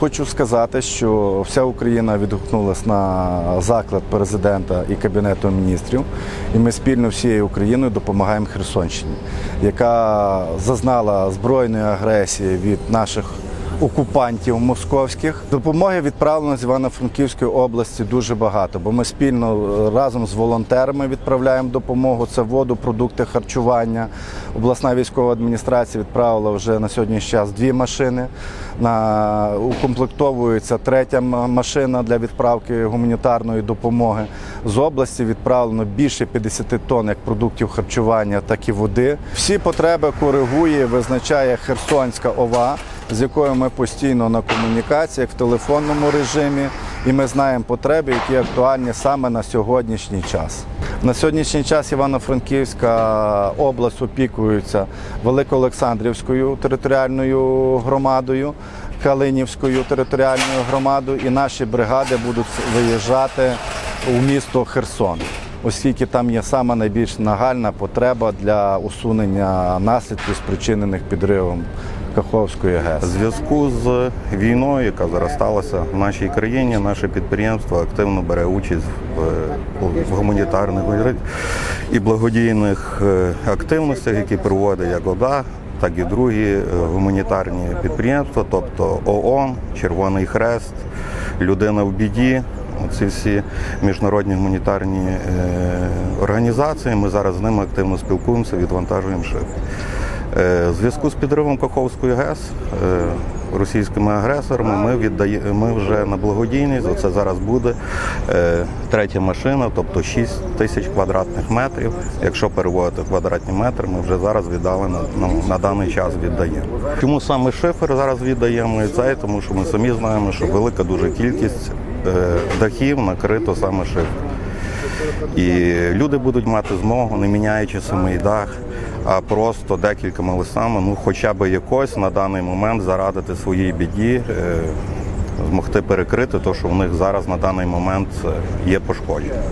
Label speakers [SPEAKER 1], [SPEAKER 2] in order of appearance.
[SPEAKER 1] Хочу сказати, що вся Україна відгукнулася на заклад президента і кабінету міністрів, і ми спільно всією Україною допомагаємо Херсонщині, яка зазнала збройної агресії від наших окупантів московських. Допомоги відправлено з Івано-Франківської області дуже багато, бо ми спільно е, разом з волонтерами відправляємо допомогу. Це воду, продукти харчування. Обласна військова адміністрація відправила вже на сьогоднішній час дві машини. На укомплектовується третя машина для відправки гуманітарної допомоги. З області відправлено більше 50 тонн як продуктів харчування, так і води. Всі потреби коригує, визначає Херсонська ОВА, з якою ми постійно на комунікаціях в телефонному режимі, і ми знаємо потреби, які актуальні саме на сьогоднішній час. На сьогоднішній час Івано-Франківська область опікується Великоолександрівською територіальною громадою, Калинівською територіальною громадою, і наші бригади будуть виїжджати у місто Херсон, оскільки там є саме найбільш нагальна потреба для усунення наслідків, спричинених підривом Каховської ГЕС.
[SPEAKER 2] зв'язку з війною, яка зараз сталася в нашій країні, наше підприємство активно бере участь в, в гуманітарних і благодійних е, активностях, які проводить як ОДА, так і другі е, гуманітарні підприємства, тобто ООН, Червоний Хрест, Людина в біді. Ці всі міжнародні гуманітарні е, організації. Ми зараз з ними активно спілкуємося, відвантажуємо шиф. Е, В зв'язку з підривом Каховської ГЕС е, російськими агресорами ми віддає, ми вже на благодійність. Оце зараз буде е, третя машина, тобто 6 тисяч квадратних метрів. Якщо переводити квадратні метри, ми вже зараз віддали на, на, на даний час віддаємо. Чому саме шифер зараз віддаємо і цей? Тому що ми самі знаємо, що велика дуже кількість е, дахів накрито саме шифером. І люди будуть мати змогу, не міняючи самий дах, а просто декількома листами, ну хоча б якось на даний момент зарадити своїй біді, е, змогти перекрити те, що в них зараз на даний момент е, є пошкодження.